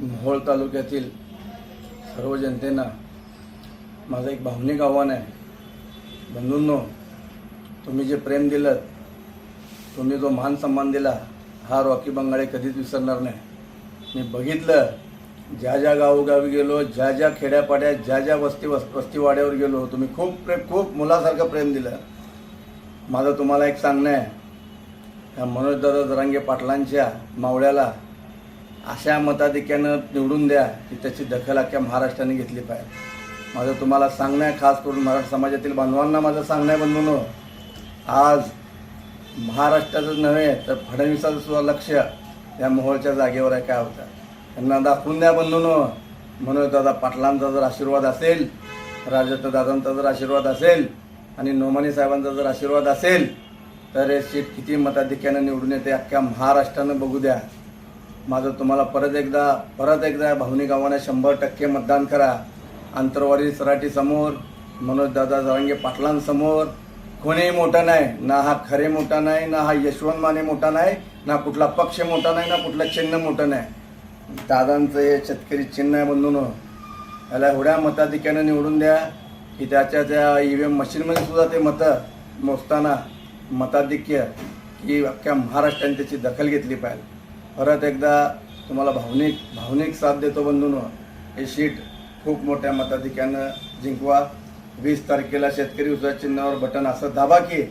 मोहोळ तालुक्यातील सर्व जनतेनं माझं एक भावनिक आव्हान आहे. बंधूंनो तुम्ही जे प्रेम दिलं तुम्ही जो मान सन्मान दिला हा रॉकी बंगाळे कधीच विसरणार नाही. मी बघितलं ज्या ज्या गावोगावी गेलो ज्या ज्या खेड्यापाड्यात ज्या ज्या वस्ती वस् वस्तीवाड्यावर गेलो तुम्ही खूप प्रेम खूप मुलासारखं प्रेम दिलं. माझं तुम्हाला एक सांगणं आहे. या मनोजदादा जरांगे पाटलांच्या मावळ्याला अशा मताधिक्यानं निवडून द्या की त्याची दखल अख्ख्या महाराष्ट्राने घेतली पाहिजे. माझं तुम्हाला सांगणं आहे खास करून मराठा समाजातील बांधवांना माझं सांगणं आहे बंधून. आज महाराष्ट्राचं नव्हे तर फडणवीसाचं सुद्धा लक्ष या मोहोळच्या जागेवर आहे काय होतं. त्यांना दाखवून द्या बंधून. म्हणून दादा पाटलांचा जर आशीर्वाद असेल राजदत्त दादांचा जर आशीर्वाद असेल आणि नोमानी साहेबांचा जर आशीर्वाद असेल तर हे सीट किती मताधिक्यानं निवडून येते अख्ख्या महाराष्ट्रानं बघू द्या. माझं तुम्हाला परत एकदा परत एकदा भावनिक आव्हाने शंभर टक्के मतदान करा. आंतरवाडी सराठी समोर मनोज दादा जरांगे पाटलांसमोर कोणीही मोठा नाही ना हा खरे मोठा नाही ना हा यशवंत माने मोठा नाही ना कुठला पक्ष मोठा नाही ना कुठलं चिन्ह मोठं नाही. दादांचं हे शेतकरी चिन्ह आहे म्हणून याला एवढ्या मताधिक्यानं निवडून द्या की त्याच्या त्या ई व्ही एम मशीनमध्ये सुद्धा ते मतं मोजताना मताधिक्य की अख्ख्या महाराष्ट्राने त्याची दखल घेतली पाहिजे. परत एकदा तुम्हाला भावनिक भावनिक साथ देतो बंधून. हे शीट खूप मोठ्या मताधिक्यानं जिंकवा. वीस तारखेला शेतकरी उसा चिन्हावर बटन असं दाबा की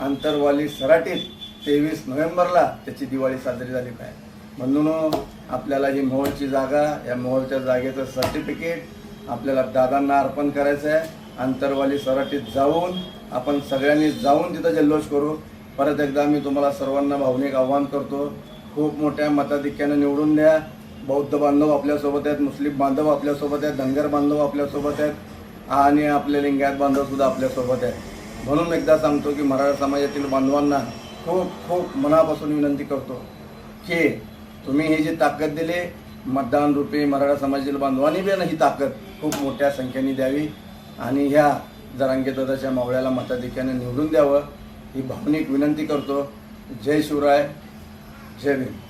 आंतरवाली सराटीत तेवीस नोव्हेंबरला त्याची दिवाळी साजरी झाली पाहिजे. म्हणून आपल्याला ही मोहोळची जागा या मोहोळच्या जागेचं सर्टिफिकेट आपल्याला दादांना अर्पण करायचं आहे. आंतरवाली सराटीत जाऊन आपण सगळ्यांनी जाऊन तिथं जल्लोष करू. परत एकदा मी तुम्हाला सर्वांना भावनिक आव्हान करतो. खूप मोठ्या मताधिक्यानं निवडून द्या. बौद्ध बांधव आपल्यासोबत आहेत मुस्लिम बांधव आपल्यासोबत आहेत धनगर बांधव आपल्यासोबत आहेत आणि आपले लिंगायत बांधवसुद्धा आपल्यासोबत आहेत. म्हणून एकदा सांगतो की मराठा समाजातील बांधवांना खूप खूप मनापासून विनंती करतो की तुम्ही ही जी ताकद दिली मतदान रूपी मराठा समाजातील बांधवांनी बी ही ताकद खूप मोठ्या संख्येने द्यावी आणि ह्या जरांगीदादाच्या मावळ्याला मताधिक्याने निवडून द्यावं ही भावनिक विनंती करतो. जय शिवराय. जय भीम